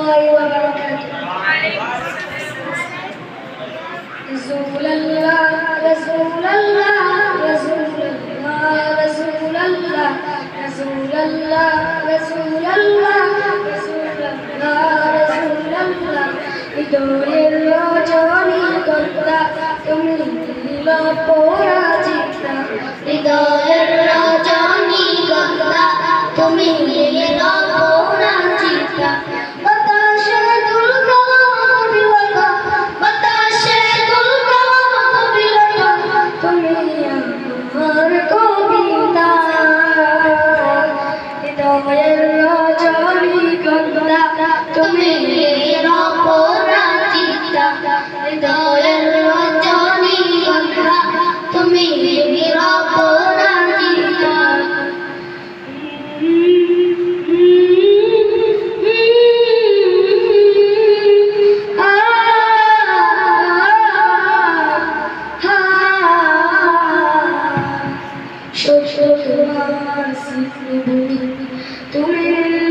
الله وبركاته رسول الله رسول الله رسول الله رسول الله رسول الله رسول الله رسول الله رسول الله হৃদয়ের রজনী কর্তা তুমি নীল পরাজিতা হৃদয়ের রজনী তুমি তুমি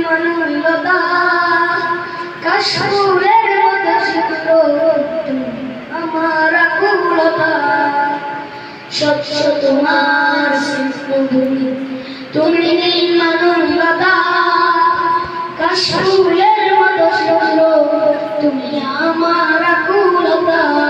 মনুলতা কাশফুলের মতো তুমি আমার আকুলতা স্বচ্ছ তোমার শিল্পভূমি তুমি নির্মাণতা কাশফুলের মতো শিখল তুমি আমার আকুলতা।